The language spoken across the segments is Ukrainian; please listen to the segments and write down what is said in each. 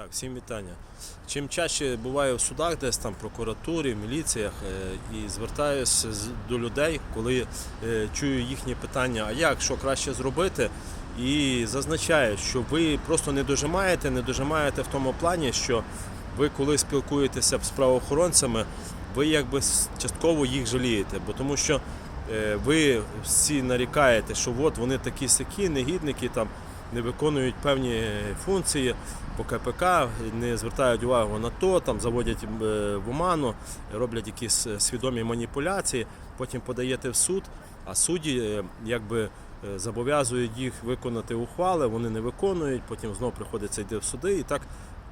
Так, всім вітання. Чим чаще буваю в судах, десь там прокуратурі, міліціях е, і звертаюся до людей, коли е, чую їхні питання, а як, що краще зробити, і зазначаю, що ви просто не дожимаєте, не дожимаєте в тому плані, що ви коли спілкуєтеся з правоохоронцями, ви якби частково їх жалієте, бо тому що е, ви всі нарікаєте, що от вони такі сякі, негідники там не виконують певні функції по КПК, не звертають увагу на то, там заводять е, в оману, роблять якісь е, свідомі маніпуляції, потім подаєте в суд, а судді е, якби зобов'язують їх виконати ухвали, вони не виконують, потім знову приходиться йти в суди і так.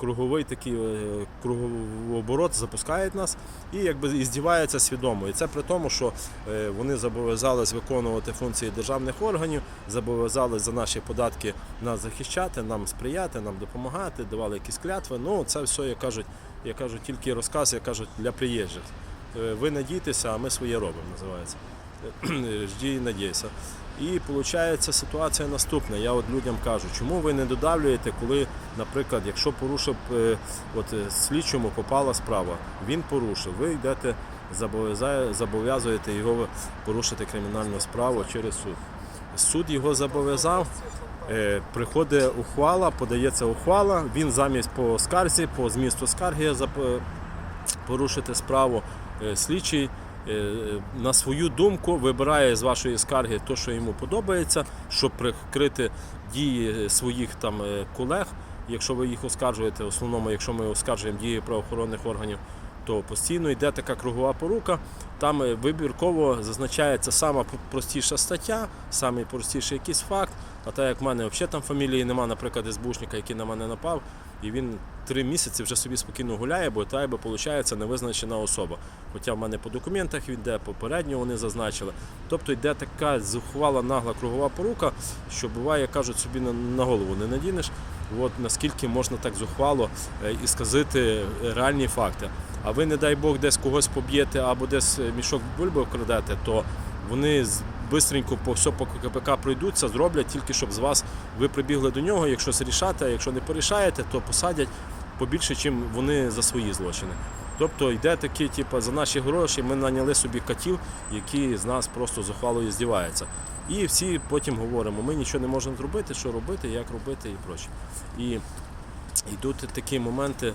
Круговий такий е, круговооборот запускають нас і якби і здіваються свідомо. І це при тому, що е, вони зобов'язались виконувати функції державних органів, зобов'язались за наші податки нас захищати, нам сприяти, нам допомагати, давали якісь клятви. Ну це все, як кажуть, я кажу, тільки розказ, як кажуть, для приїжджих. Е, Ви надійтеся, а ми своє робимо, називається. Жді і надійся. І виходить ситуація наступна. Я от людям кажу, чому ви не додавлюєте, коли, наприклад, якщо порушив е, от е, слідчому попала справа, він порушив, ви йдете, зобов'язуєте його порушити кримінальну справу через суд. Суд його зобов'язав. Е, Приходить ухвала, подається ухвала. Він замість по скарзі, по змісту скарги порушити справу. Слідчий на свою думку вибирає з вашої скарги те, що йому подобається, щоб прикрити дії своїх там е, колег. Якщо ви їх оскаржуєте, в основному, якщо ми оскаржуємо дії правоохоронних органів, то постійно йде така кругова порука. Там е, вибірково зазначається сама простіша стаття, самий простіший якийсь факт. А так як в мене взагалі там фамілії нема, наприклад, СБУшника, який на мене напав, і він три місяці вже собі спокійно гуляє, бо та якби виходить невизначена особа. Хоча в мене по документах він йде, попередньо вони зазначили. Тобто йде така зухвала нагла кругова порука, що буває, кажуть, собі на, голову не надінеш. От наскільки можна так зухвало е, і сказати е, реальні факти. А ви, не дай Бог, десь когось поб'єте або десь е, мішок бульби вкрадете, то вони бистренько по все по КПК пройдуться, зроблять тільки щоб з вас ви прибігли до нього. Якщо рішати, а якщо не порішаєте, то посадять побільше, чим вони за свої злочини. Тобто йде такі, типу, за наші гроші ми наняли собі котів, які з нас просто зухвало здіваються. І всі потім говоримо, ми нічого не можемо зробити, що робити, як робити і проче. І йдуть такі моменти.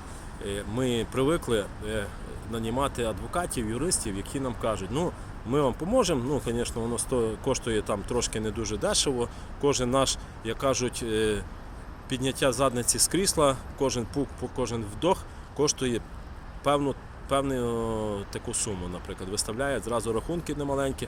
е, Ми привикли е, нанімати адвокатів, юристів, які нам кажуть, ну ми вам поможемо. Ну, звісно, воно коштує там трошки не дуже дешево. Кожен наш, як кажуть, е, підняття задниці з крісла, кожен пук, кожен вдох коштує певну, певну таку суму, наприклад, виставляють зразу рахунки немаленькі.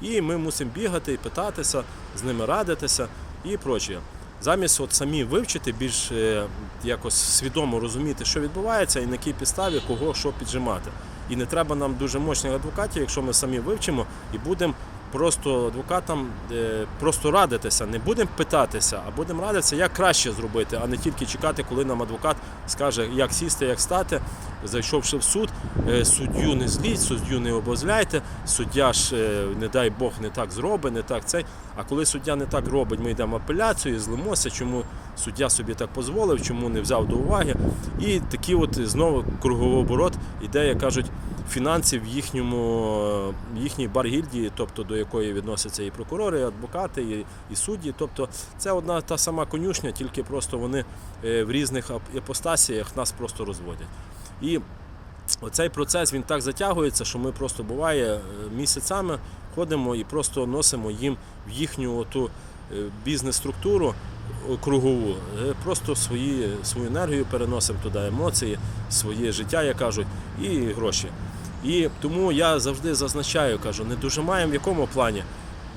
І ми мусимо бігати і питатися, з ними радитися і прочее. Замість от самі вивчити, більш е, якось свідомо розуміти, що відбувається і на якій підставі кого що піджимати. І не треба нам дуже мощних адвокатів, якщо ми самі вивчимо і будемо просто адвокатам е, просто радитися, не будемо питатися, а будемо радитися, як краще зробити, а не тільки чекати, коли нам адвокат скаже, як сісти, як стати. Зайшовши в суд, е, суддю не зліть, суддю не обозляйте, суддя ж, е, не дай Бог, не так зробить, не так цей. А коли суддя не так робить, ми йдемо апеляцію, злимося, чому суддя собі так дозволив, чому не взяв до уваги. І такий от знову круговий оборот іде, як кажуть, фінансів в їхньому їхній баргільдії, тобто до якої відносяться і прокурори, і адвокати, і, і судді. Тобто це одна та сама конюшня, тільки просто вони е, в різних епостасіях нас просто розводять. І оцей процес він так затягується, що ми просто буває е, місяцями ходимо і просто носимо їм в їхню оту е, бізнес-структуру кругову, просто свої, свою енергію переносимо туди, емоції, своє життя, як кажуть, і гроші. І тому я завжди зазначаю, кажу, не дожимаємо в якому плані.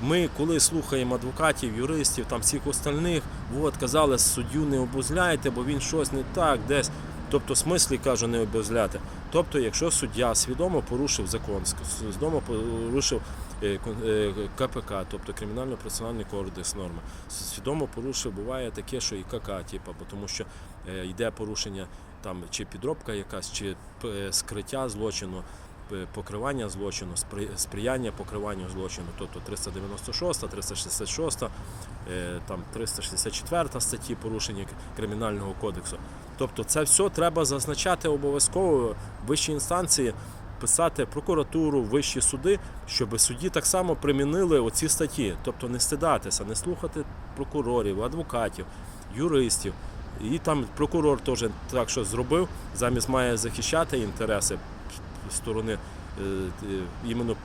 Ми, коли слухаємо адвокатів, юристів, там всіх остальних, от казали, суддю не обузляйте, бо він щось не так, десь. Тобто, смислі кажу, не обузляти. Тобто, якщо суддя свідомо порушив закон, свідомо порушив е, е, КПК, тобто кримінально-процесуальний кодекс норми, свідомо порушив, буває таке, що і КК, типу, тому що е, йде порушення там чи підробка якась, чи скриття злочину. Е, Покривання злочину, спри- сприяння покриванню злочину, тобто 396, 366, е, там 364 статті порушення Кримінального кодексу. Тобто це все треба зазначати обов'язково в вищій інстанції, писати прокуратуру, вищі суди, щоб судді так само примінили оці статті. Тобто не стидатися, не слухати прокурорів, адвокатів, юристів. І там прокурор теж так що зробив, замість має захищати інтереси сторони, е, е, іменно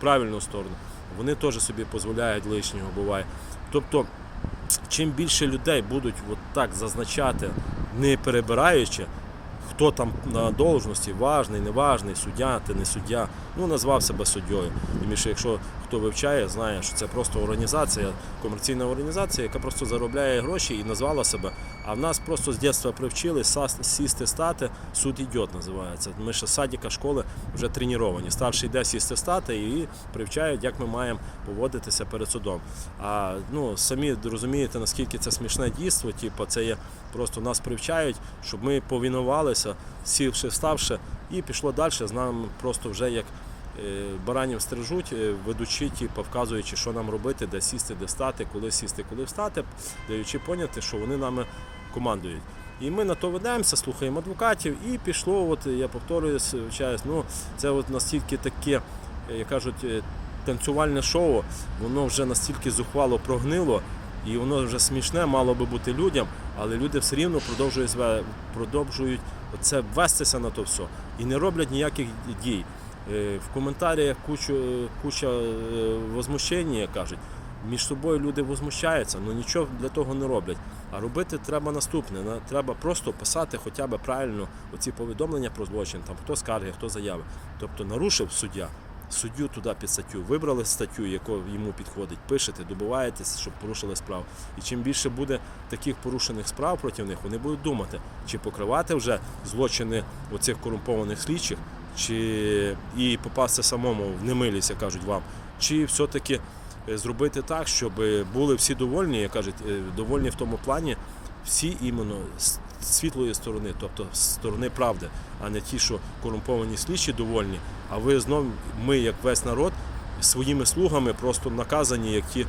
правильну сторону. Вони теж собі дозволяють лишнього буває. Тобто, чим більше людей будуть от так зазначати, не перебираючи, хто там на должності, важний, неважний, суддя, ти не суддя, ну назвав себе суддєю. Тим більше, якщо хто вивчає, знає, що це просто організація, комерційна організація, яка просто заробляє гроші і назвала себе. А в нас просто з дитинства привчили сісти стати, суд ідіот називається. Ми ще з садика школи вже треновані. Старший йде сісти стати і привчають, як ми маємо поводитися перед судом. А ну самі розумієте, наскільки це смішне дійство, типу, це є просто нас привчають, щоб ми повінувалися, сівши, вставши, і пішло далі. З нами просто вже як баранів стрижуть, е, ведучи, типу, вказуючи, що нам робити, де сісти, де стати, коли сісти, коли встати, даючи поняти, що вони нами командують. І ми на то ведемося, слухаємо адвокатів, і пішло, от я повторююсь, вчаюсь, ну це от настільки таке, е, як кажуть, е, танцювальне шоу, воно вже настільки зухвало прогнило, і воно вже смішне, мало би бути людям, але люди все рівно продовжують продовжують це вестися на то все і не роблять ніяких дій. Е, В коментарях кучу, куча е, возмущення, кажуть. Між собою люди возмущаються, але нічого для того не роблять. А робити треба наступне. Треба просто писати хоча б правильно оці повідомлення про злочин, там хто скарги, хто заяви. Тобто нарушив суддя, суддю туди під статтю, вибрали статтю, яку йому підходить, пишете, добуваєтесь, щоб порушили справу. І чим більше буде таких порушених справ проти них, вони будуть думати, чи покривати вже злочини оцих корумпованих слідчих, чи і попасти самому в немилість, як кажуть вам, чи все-таки е, зробити так, щоб були всі довольні, як кажуть, е, довольні в тому плані, всі іменно з світлої сторони, тобто з сторони правди, а не ті, що корумповані слідчі довольні, а ви знов, ми, як весь народ, своїми слугами просто наказані, як ті,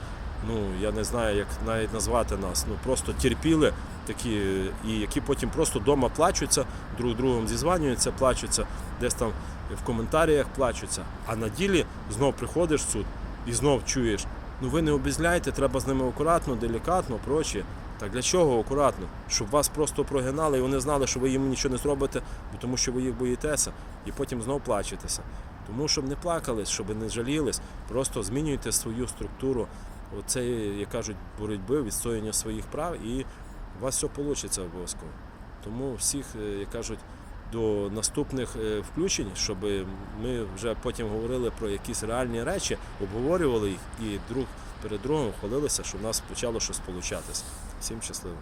ну я не знаю, як навіть назвати нас, ну просто терпіли такі, і які потім просто вдома плачуться, друг другом зізванюються, плачуться, десь там в коментарях плачуться. А на ділі знов приходиш в суд і знов чуєш, ну ви не обізляйте, треба з ними акуратно, делікатно, прочі. Так для чого акуратно? Щоб вас просто прогинали і вони знали, що ви їм нічого не зробите, тому що ви їх боїтеся, і потім знов плачетеся. Тому щоб не плакались, щоб не жалілись, просто змінюйте свою структуру оцеї, як кажуть, боротьби, відстояння своїх прав, і у вас все вийде обов'язково. Тому всіх, е, як кажуть, до наступних е, включень, щоб ми вже потім говорили про якісь реальні речі, обговорювали їх і друг перед другом хвалилися, що в нас почало щось получатися. Всім щасливо.